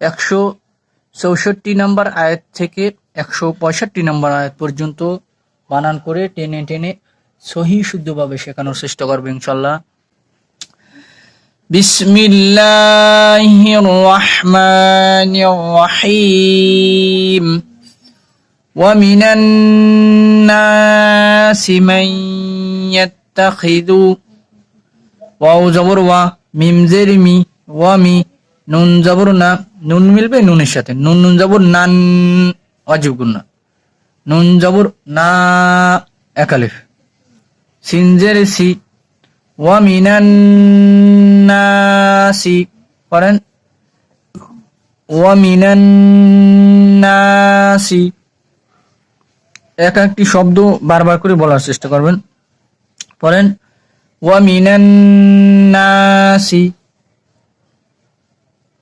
একশো চৌষট্টি নম্বর আয়াত থেকে একশো পঁয়ষট্টি নম্বর আয়াত পর্যন্ত বানান করে টেনে টেনে সহি শুদ্ধভাবে শেখানোর চেষ্টা করবে ইনশাল্লাহ বিসমিল্লাহির রহমানির রহিম ومن الناس من يتخذ ওয়াও জবর ওয়া মিম জের মি ওয়া মি নুন না মিলবে, নুনের সাথে। নুন নুন জবর নান অজীব গুন্না নুন জবর না একালিফ সিন জের সি, ওয়া মিনান নাসি পড়েন। ওয়া মিনান নাসি এক একটি শব্দ বারবার করে বলার চেষ্টা করবেন। পড়েন। ওয়া মিনান নাসি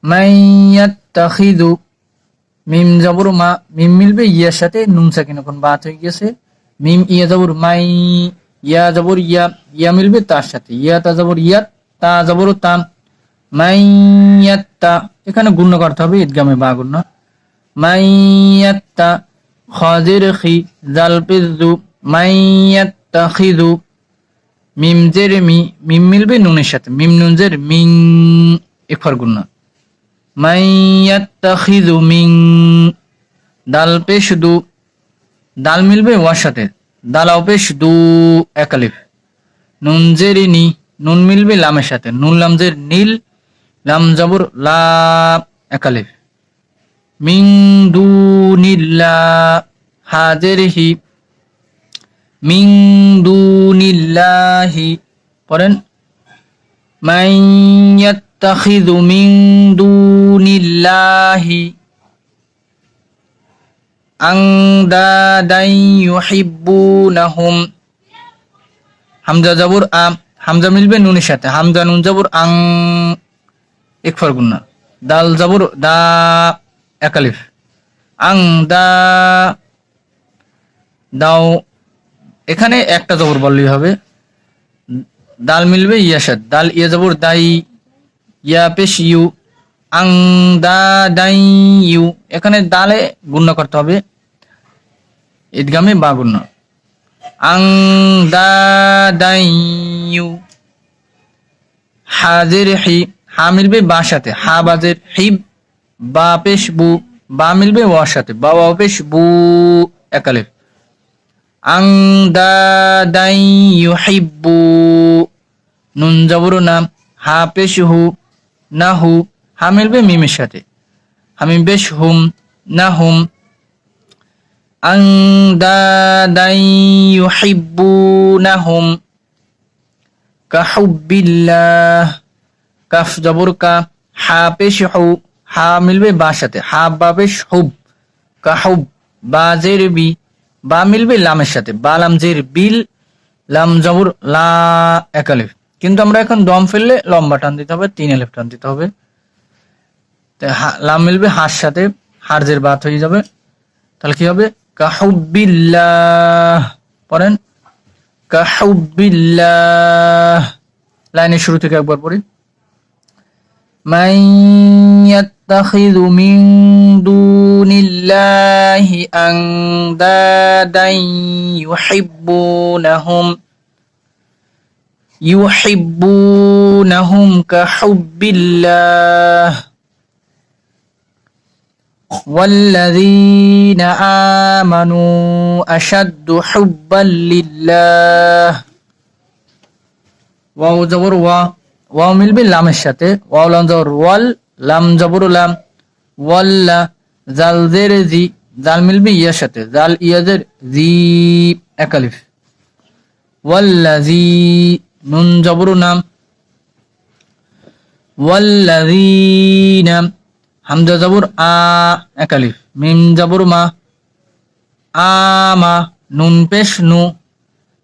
মাইয়াত্তাখিদু মিম জবর মা, মিম মিলবে, ইয়ার সাথে নুন সাকিন। এখন বাত হয়ে গেছে। মিম, ইয়া জবর, মাই, ইয়া জবর, ইয়া ইয়া মিলবে তার সাথে। ইয়া, তা জবর ইয়া তা জবর তাম মাইয়াত্তা এখানে গুণ্য করতে হবে, ঈদগামে বা গুণ্য মাইয়াত্তা খাজির খি জাল পিজু মাইয়াত্তাখিদু মিম জের মি, মিম মিলবে নুনের সাথে। মিম নুন জের মিং ইফার গুন্না মাইয়াত্তাখিদু মিং দাল পেশ দু, দাল মিলবে ওয়ার সাথে। দালাও পেশ দু একালিফ নুন জের নি, নুন মিলবে লামের সাথে। নুন লাম জের নীল, লাম জাবর লা একালিফ মিং দুনিল্লা হাজের হি মিং দুনিল্লাহি পড়েন মাইয়াত্তাখিযু মিং দুনিল্লাহি আংদাদাই ইউহিব্বুনাহুম হামজা জাবর আ হামজা মিলবে নুনের সাথে হামজা নুন জাবর আং ইকফার গুন্না দাল জাবর দা একালিফ আং দা দাও এখানে একটা জবর বললেই হবে। দাল মিলবে ইয়াসাদ দাল ইয়া জবর, দাই ইয়া পেশ ইউ আং দা দাই ইউ এখানে দালে গুণ্য করতে হবে। ঈদগামে বা গুণ্য। আং দা দাই ইউ হাজের হি, হা মিলবে বা সাথে। হা বাজের হিব বা পেশ বু, বা মিলবে ওয়ার সাথে। বা ওয়া পেশ বু একালেফ আং দা দাই ইউহিব্বু নুন জবর নাম, হা পেশ হু না হু, হা মিলবে মিমের সাথে। হামিম বেশ হুম, না হুম। আং না হুম। কাহুবিল্লাহ কাফ জবর কা, হা পেশ হু, হা মিলবে বা সাথে। হা বা পেশ হুব কাহুব বাজের বি বা মিলবে লামের সাথে। বা লাম জের বিল, লাম জবর লা একালিফ কিন্তু আমরা এখন দম ফেললে লম্বা টান দিতে হবে তিন এলিফ টান দিতে হবে তো হা- লাম মিলবে হার সাথে হারজের বাত হয়ে যাবে তাহলে কি হবে কাহুবিল্লাহ পড়েন কাহুবিল্লাহ লাইনের শুরু থেকে একবার পড়ি من يتخذ من دون الله أندادا يحبونهم يحبونهم كحب الله والذين آمنوا أشد حبا لله ওয়াও জবর ওয়া ওয়াও মিলবে লামের সাথে ওয়াও লাম জবর ওয়াল লাম জবর লাম ওয়াল্লা জাল জের জি জাল মিলবে ইয়ার সাথে জাল ইয়াজের জি একালিফ ওয়াল্লাজি নুন জবর নাম। ওয়াল্লাযীনা, হামজা জবর, আ একালিফ মিম জবর, মা। আমা নুন পেশ, নু।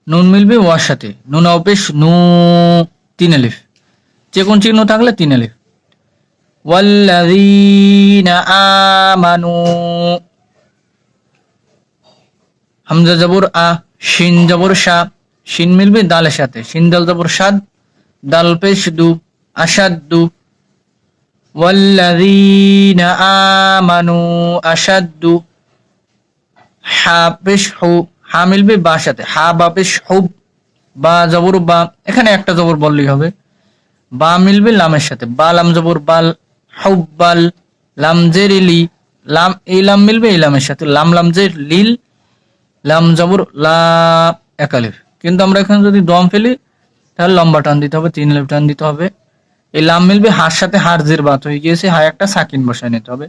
নুন মিলবে ওয়ার সাথে। নুন অপেশ নু। তিন আলিফ। যে কোন চিহ্ন থাকলে তিন আলিফ। ওয়াল্লাযীনা আমানু হামজা জবর, আ। শিন জবর, শা। শিন মিলবে দালের সাথে শিন দাল জবর সাদ দাল পেশ দু, আসাদ আমানু আসাদ্দু হা পেশ হু, হা মিলবে বা সাথে হা, বা পেশ হুব বা জবর, বা এখানে একটা জবর বললেই হবে। বা মিলবে লামের সাথে বা লাম জবর বাল হুব্বাল লাম জের লি। লাম, এই লাম মিলবে, এই লামের সাথে। লাম লাম জের লিল লাম জবর, লা একালিফ কিন্তু আমরা এখানে যদি দম ফেলি তাহলে লম্বা টান দিতে হবে তিন লেফ টান দিতে হবে এই লাম মিলবে হার সাথে হার জের বাত হয়ে গিয়েছে হায় একটা সাকিন বসায় নিতে হবে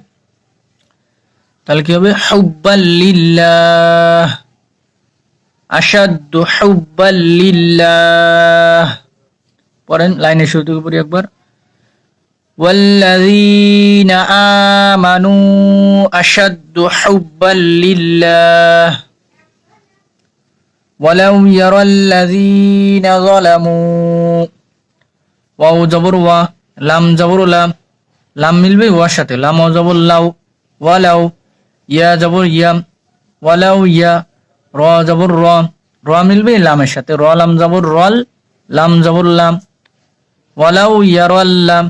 তাহলে কি হবে হুব্বাল্লিল্লাহ আসাদ্দু হুব্বাল্লিল্লাহ পড়েন লাইনের শুরু থেকে পড়ি একবার والذين آمنوا أشد حبا لله ولو يرى الذين ظلموا ওয়াও জবর ওয়া লাম জবর লাম লাম মিলবে ওয়ার সাথে লাম ও জবর লাউ ওয়ালাউ ইয়া জবর ইয়াম ওয়ালাউ ইয়া র জবর র র মিলবে লামের সাথে র লাম জবর রল লাম জবর লাম ওয়ালাউ ইয়ারাল্লাম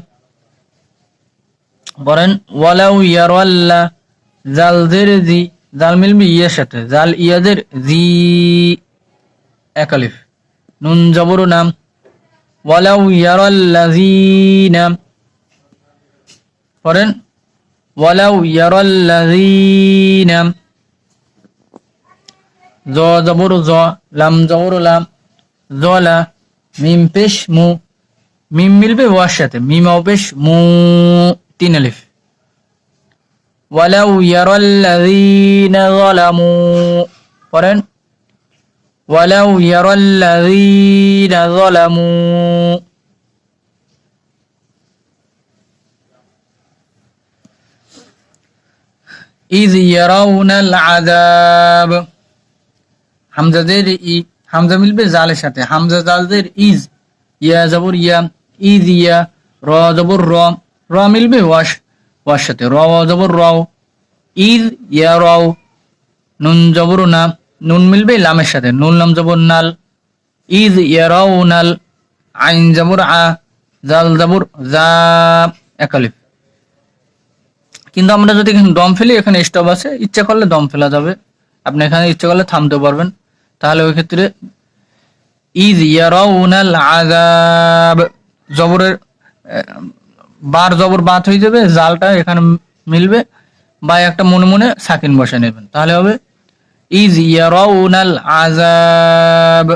বলেন ওয়ালাউ ইয়ারাল্লা জাল জের জি জাল মিলবে ইয়ার সাথে জাল ইয়াদের জি একালিফ নুন জবর নাম। ওয়ালাউ ইয়ারাল্লাযীনা। পড়েন, ওয়ালাউ ইয়ারাল্লাযীনা। জ জবর জ, লাম জবর লাম। জলা মিম পেশ, মু। মিম মিলবে ওয়ার সাথে। মিম অপেশ মু, তিন আলিফ। ওয়ালাউ ইয়ারাল্লাযীনা যালামু। পড়েন ولو يرى الذين ظلموا إذ يرون العذاب হামজাদের ই হামজা মিলবে জালের সাথে হামজা জালদের ইজ ইয়া জবর ইয়া ইজ ইয়া র জবর র র মিলবে ওয়াশ ওয়ার সাথে র জবর রাও ইজ ইয়া রাও নুন জবর না নুন মিলবে, লামের সাথে। নুন লাম জবর নাল ইজ ইয়ারাউনাল আইন জবর আ, জাল জবর জা একালিফ কিন্তু আমরা যদি দম ফেলি, এখানে স্টপ আছে। ইচ্ছা করলে দম ফেলা যাবে। আপনি এখানে ইচ্ছা করলে থামতে পারবেন। তাহলে ওই ক্ষেত্রে ইজ ইয়ারাউনাল আযাব। জবরের বার জবর বাত হয়ে যাবে, জালটা এখানে মিলবে। বা একটা মনে মনে সাকিন বসে নেবেন। তাহলে হবে ইজ ইয়ারাউনাল আযাব।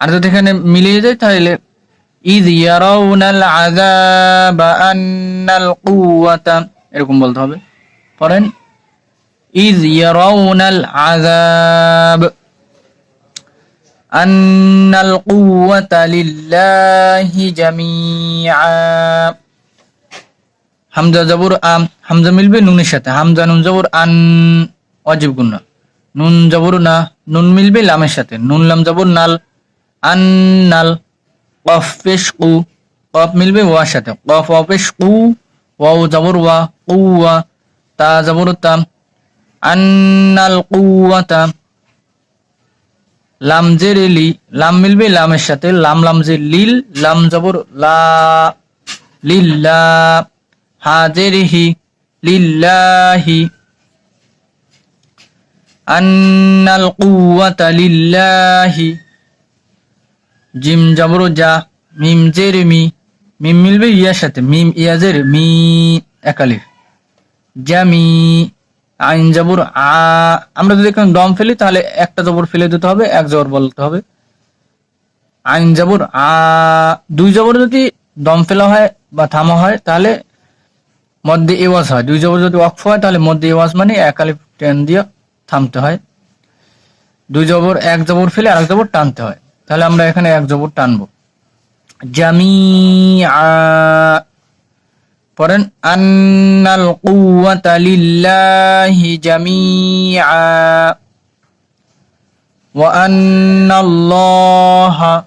আর যদি এখানে মিলিয়ে যায় তাহলে ইজ ইয়ারাউনাল আযাব আন্নাল কুওয়াতা, এরকম বলতে হবে। পড়েন ইজ ইয়ারাউনাল আযাব আন্নাল কুওয়াতা লিল্লাহি জামিআ। হামজা জবর আম হামজা মিলবে নুনের সাথে। হামজা নুন জবর আন, অজীব গুন্না নুন জবর না, নুন মিলবে লামের সাথে। নুন লাম জবর, নাল, আন, নাল, কফ পেশ, কু। কফ মিলবে ওয়ার সাথে। কফ অপেশ কু। ওয়াও জবর, ওয়া কুয়া তা জবর তা। আন্নাল কুওয়াতা লাম জের লি। লাম মিলবে লামের সাথে। লাম লাম যে, লিল। লাম জবর, লা, লিল্লা। হাজের হি। লিল্লাহি। আন্নাল কুওয়াতা লিল্লাহি। জিম জবর যা মিম জের মি মিম মিলবে ইয়ার সাথে, মিম ইয়াজের মি একালিফ জামি, আইন জবর, আ, আমরা যদি এখানে দম ফেলি, তাহলে একটা জবর ফেলে দিতে হবে, এক জবর বলতে হবে। আইন জবর, আ, দুই জবর যদি দম ফেলা হয় বা থামা হয়, তাহলে মধ্যে এওয়াজ হয়। দুই জবর যদি অক্ফ হয়, তাহলে মধ্যে এওয়াজ মানে একালিফ টেন দিয়ে থামতে হয়। দুই জবর, এক জবর ফেলে আরেক জবর টানতে হয়। তাহলে আমরা এখানে এক জবর টানবো। জামি পড়েন, আন্নাল কুওয়াতা লিল্লাহি জামিআ। ওয়া আন্নাল্লাহা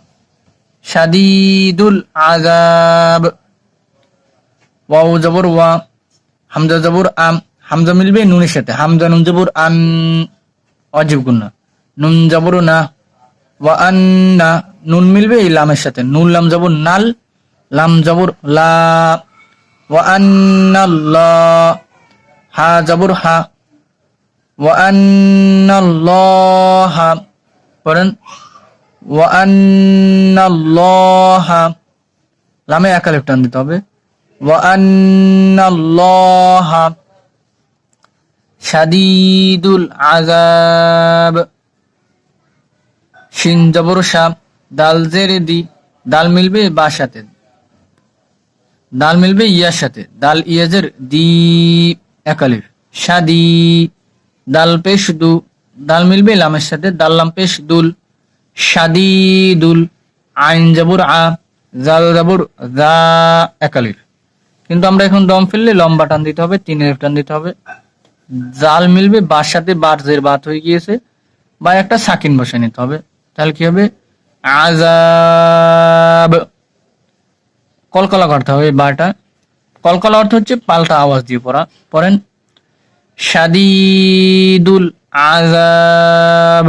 শাদীদুল আযাব। ওয়াও জবর ওয়া, হামজা জবর আম। হামজা মিলবে নুনের সাথে। হামজা, নুন জবর, আন অজীব গুন্না নুন জবর না, ওয়া আন্না নুন মিলবে এই লামের সাথে। নুন, লাম জবর, নাল, লাম জবর, লা। ওয়া আন্নাল্লাহ হা জবর, হা। ওয়া আন্নাল্লাহা পড়েন। ওয়া আন্নাল্লাহা লামে একালিফ টান দিতে হবে। ওয়া আন্নাল্লাহা শাদীদুল আযাব। শিন জবর সাপ দাল জেরে দি দাল মিলবে বা সাথে দাল মিলবে ইয়ার সাথে দাল ইয়াজের দি একালিফ শাদি, দাল পেশ দু। দাল মিলবে লামের সাথে। দাল লাম পেশ দুল। শাদি দুল আইন জবর আ, জাল জবর দা একালিফ কিন্তু আমরা এখন দম ফেললে লম্বা টান দিতে হবে, তিনের টান দিতে হবে। জাল মিলবে, বার সাথে বার জের বাত হয়ে গিয়েছে। বা একটা সাকিন বসে নিতে হবে। তাহলে কি হবে? আজাব কলকলা করতে হবে বারটা। কলকলা অর্থ হচ্ছে পাল্টা আওয়াজ দিয়ে পড়া। পড়েন। সাদিদুল আজাব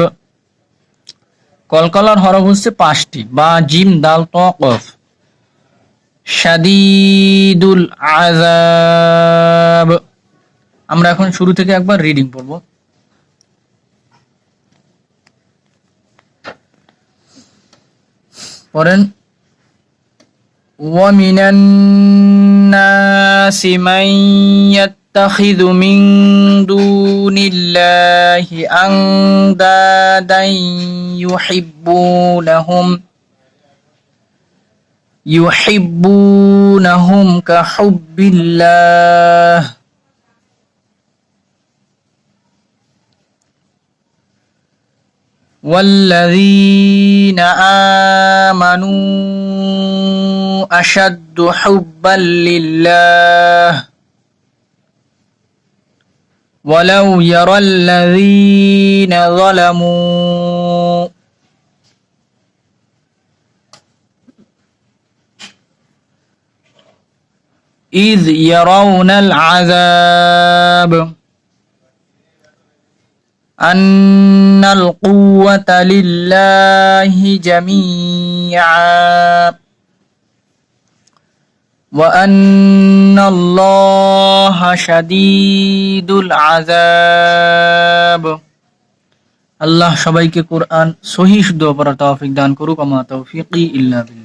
কলকলার হরফ হচ্ছে পাঁচটি। বা, জিম, দাল, ত, কফ। শাদিদুল আজাব আমরা এখন শুরু থেকে একবার রিডিং পড়বো পড়েন ومن الناس من يتخذ من دون الله أندادا يحبونهم يحبونهم كحب الله والذين آمنوا أشد حبا لله ولو يرى الذين ظلموا إذ يرون العذاب أن القوة لله جميعا وأن الله شديد العذاب আল্লাহ সবাইকে কোরআন সহি শুদ্ধ পড়ার তৌফিক দান করুক আমা তৌফিকি ইল্লা বিল্লাহ